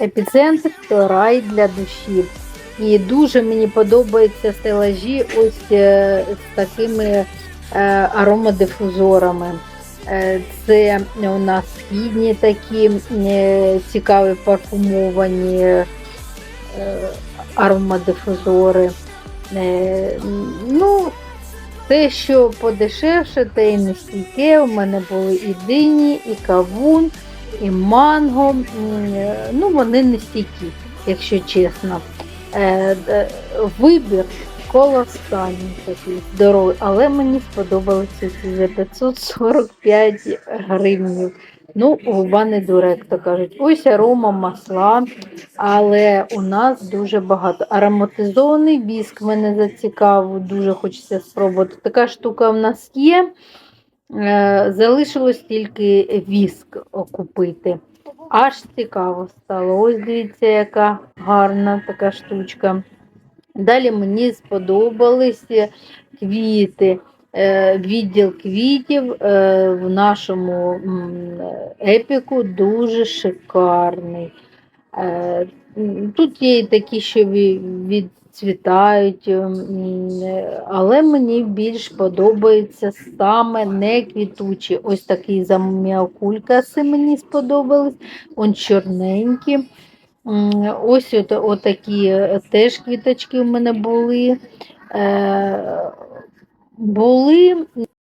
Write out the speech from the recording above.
епіцентр рай для душі. І дуже мені подобаються стелажі ось е, з такими е, аромадифузорами. Е, Це у нас східні такі цікаві парфумовані аромадифузори. Ну, те, що подешевше, те і не стійке. У мене були і дині, і кавун, і манго. Е, Ну, вони не стійкі, якщо чесно. Е, Вибір колосальний такий здоровий, але мені сподобалися ці за 545 гривнів. Ну, губа не дура, як то кажуть. Ось арома масла, але у нас дуже багато. Ароматизований віск мене зацікавив, дуже хочеться спробувати. Така штука в нас є. Е, Залишилось тільки віск купити. Аж цікаво стало. Ось дивіться, яка гарна така штучка. Далі мені сподобалися квіти. Е, Відділ квітів е, в нашому епіку дуже шикарний. Е, Тут є і такі, що відцвітають, е, але мені більш подобаються саме не квітучі. Ось такі зам'якулькаси мені сподобались, он чорненькі. Ось от, отакі е, теж квіточки в мене були. Е, були